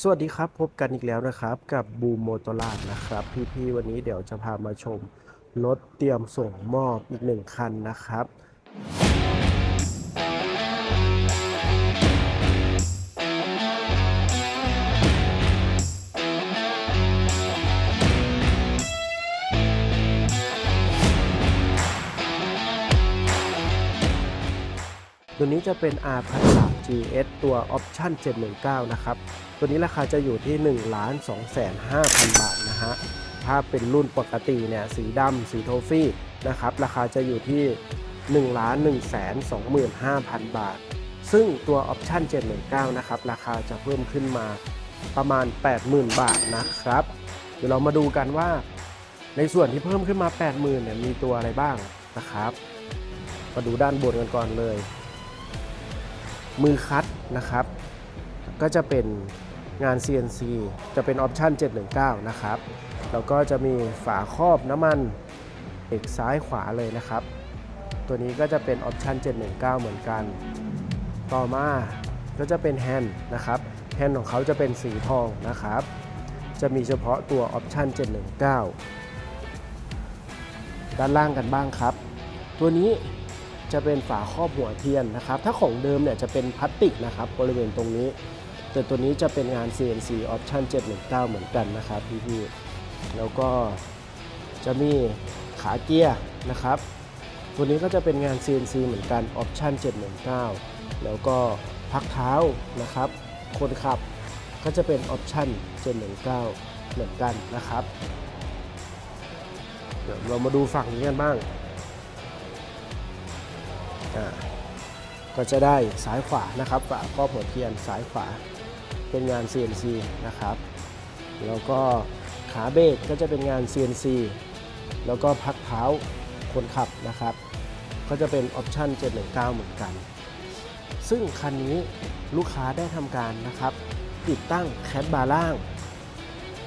สวัสดีครับ พบกันอีกแล้วนะครับกับบูมโมโตลาดนะครับ พี่ๆวันนี้เดี๋ยวจะพามาชม รถเตรียมส่งมอบอีกหนึ่งคันนะครับ ตัวนี้จะเป็น R พันส GS ตัว Option 719 นะครับ ตัวนี้ราคาจะอยู่ที่1 2 5 0 0 0 บาทนะฮะ ถ้าเป็นรุ่นปกติเนี่ยสีดำสีโทฟี่นะครับราคาจะอยู่ที่ 1 1 2 5 0 0 0 บาท ซึ่งตัว Option 719 นะครับ ราคาจะเพิ่มขึ้นมาประมาณ 80,000 บาทนะครับ เดี๋ยวเรามาดูกันว่า ในส่วนที่เพิ่มขึ้นมา 80,000 เนี่ยมีตัวอะไรบ้างนะครับ มาดูด้านบนกันก่อนเลย มือคัดนะครับ ก็จะเป็น งาน CNC จะเป็นออปชัน719 นะครับ แล้วก็จะมีฝาครอบน้ำมันเอกซ้ายขวาเลยนะครับ ตัวนี้ก็จะเป็นออปชัน719 เหมือนกัน ต่อมาก็จะเป็นแฮนด์นะครับ แฮนด์ของเขาจะเป็นสีทองนะครับ จะมีเฉพาะตัวออปชัน719 ด้านล่างกันบ้างครับ ตัวนี้จะเป็นฝาครอบหัวเทียนนะครับ ถ้าของเดิมเนี่ยจะเป็นพลาสติกนะครับบริเวณตรงนี้ แต่ตัวนี้จะเป็นงาน CNC Option 719 เหมือนกันนะครับพี่ๆแล้วก็จะมีขาเกียร์นะครับ ตัวนี้ก็จะเป็นงาน CNC เหมือนกัน Option 719 แล้วก็พักเท้านะครับ คนขับก็จะเป็น Option 719 เหมือนกันนะครับ เดี๋ยวเรามาดูฝั่งนี้กันบ้างอ่าก็จะได้ซ้ายขวานะครับฝาครอบหัวเทียนซ้ายขวา เป็นงาน CNC นะครับแล้วก็ขาเบรกก็จะเป็นงาน CNC แล้วก็พักเท้าคนขับนะครับ ก็จะเป็นออปชั่น 719 เหมือนกัน ซึ่งคันนี้ลูกค้าได้ทำการนะครับ ติดตั้งแคทบาร์ล่าง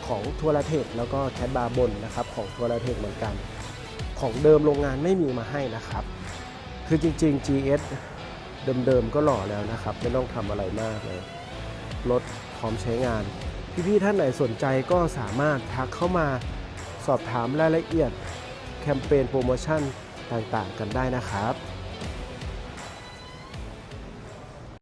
ของทัวร์เทคแล้วก็แคทบาร์บนนะครับของทัวร์เทคเหมือนกัน ของเดิมโรงงานไม่มีมาให้นะครับ คือจริงๆ GS เดิมๆก็หล่อแล้วนะครับ ไม่ต้องทำอะไรมากเลย รถพร้อมใช้งาน พี่ๆท่านไหนสนใจก็สามารถทักเข้ามาสอบถามรายละเอียด แคมเปญโปรโมชั่นต่างๆ กันได้นะครับ